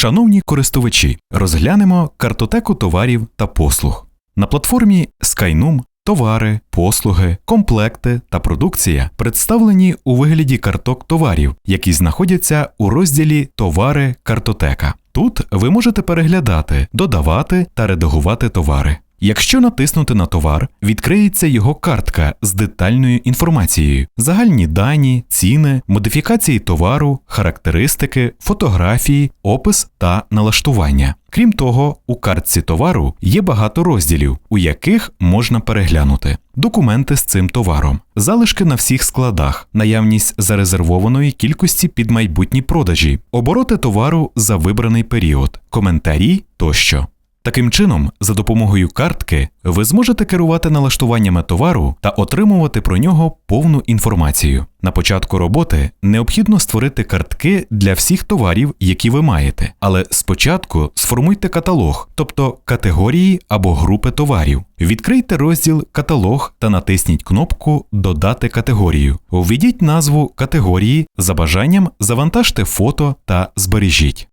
Шановні користувачі, розглянемо картотеку товарів та послуг. На платформі Skynum товари, послуги, комплекти та продукція представлені у вигляді карток товарів, які знаходяться у розділі Товари картотека. Тут ви можете переглядати, додавати та редагувати товари. Якщо натиснути на товар, відкриється його картка з детальною інформацією, загальні дані, ціни, модифікації товару, характеристики, фотографії, опис та налаштування. Крім того, у картці товару є багато розділів, у яких можна переглянути. Документи з цим товаром, залишки на всіх складах, наявність зарезервованої кількості під майбутні продажі, обороти товару за вибраний період, коментарі тощо. Таким чином, за допомогою картки ви зможете керувати налаштуваннями товару та отримувати про нього повну інформацію. На початку роботи необхідно створити картки для всіх товарів, які ви маєте, але спочатку сформуйте каталог, тобто категорії або групи товарів. Відкрийте розділ Каталог та натисніть кнопку Додати категорію. Введіть назву категорії, за бажанням завантажте фото та збережіть.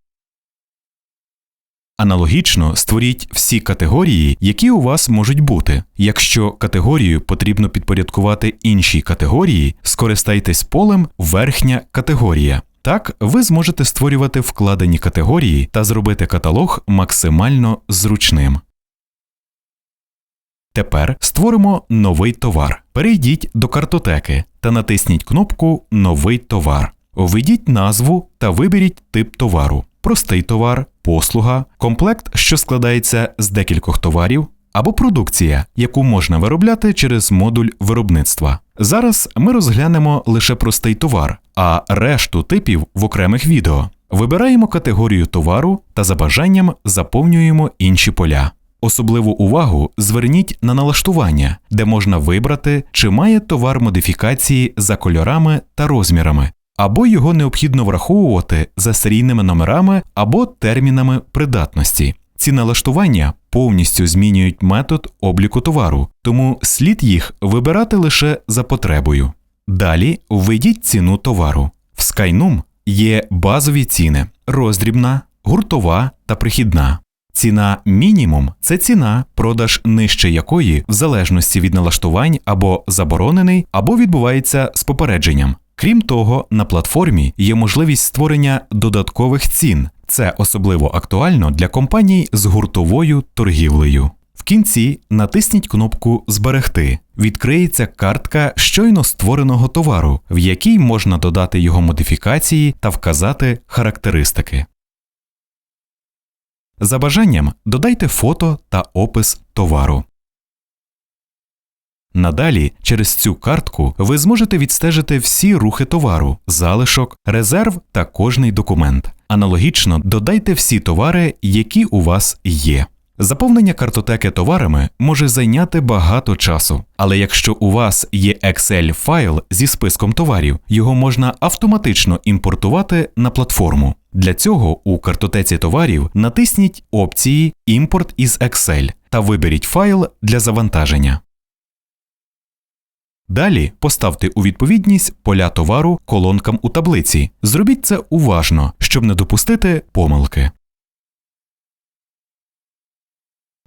Аналогічно створіть всі категорії, які у вас можуть бути. Якщо категорію потрібно підпорядкувати іншій категорії, скористайтесь полем Верхня категорія. Так, ви зможете створювати вкладені категорії та зробити каталог максимально зручним. Тепер створимо новий товар. Перейдіть до картотеки та натисніть кнопку Новий товар. Введіть назву та виберіть тип товару простий товар, послуга, комплект, що складається з декількох товарів, або продукція, яку можна виробляти через модуль виробництва. Зараз ми розглянемо лише простий товар, а решту типів в окремих відео. Вибираємо категорію товару та за бажанням заповнюємо інші поля. Особливу увагу зверніть на налаштування, де можна вибрати, чи має товар модифікації за кольорами та розмірами, або його необхідно враховувати за серійними номерами або термінами придатності. Ці налаштування повністю змінюють метод обліку товару, тому слід їх вибирати лише за потребою. Далі введіть ціну товару. В Skynum є базові ціни роздрібна, гуртова та прихідна. Ціна мінімум це ціна, продаж нижче якої, в залежності від налаштувань або заборонений, або відбувається з попередженням. Крім того, на платформі є можливість створення додаткових цін. Це особливо актуально для компаній з гуртовою торгівлею. В кінці натисніть кнопку Зберегти. Відкриється картка щойно створеного товару, в якій можна додати його модифікації та вказати характеристики. За бажанням додайте фото та опис товару. Надалі через цю картку ви зможете відстежити всі рухи товару, залишок, резерв та кожний документ. Аналогічно додайте всі товари, які у вас є. Заповнення картотеки товарами може зайняти багато часу, але якщо у вас є Excel файл зі списком товарів, його можна автоматично імпортувати на платформу. Для цього у картотеці товарів натисніть опції Імпорт із Excel та виберіть файл для завантаження. Далі поставте у відповідність поля товару колонкам у таблиці. Зробіть це уважно, щоб не допустити помилки.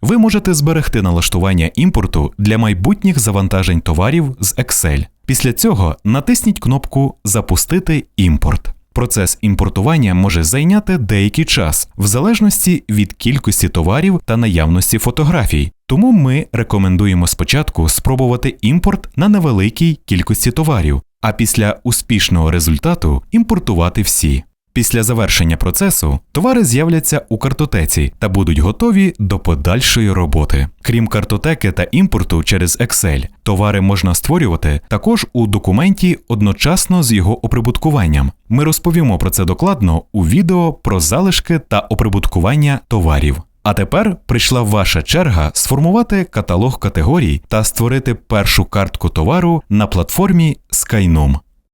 Ви можете зберегти налаштування імпорту для майбутніх завантажень товарів з Excel. Після цього натисніть кнопку Запустити імпорт. Процес імпортування може зайняти деякий час в залежності від кількості товарів та наявності фотографій, тому ми рекомендуємо спочатку спробувати імпорт на невеликій кількості товарів, а після успішного результату імпортувати всі. Після завершення процесу товари з'являться у картотеці та будуть готові до подальшої роботи. Крім картотеки та імпорту через Excel, товари можна створювати також у документі одночасно з його оприбуткуванням. Ми розповімо про це докладно у відео про залишки та оприбуткування товарів. А тепер прийшла ваша черга сформувати каталог категорій та створити першу картку товару на платформі Skynum.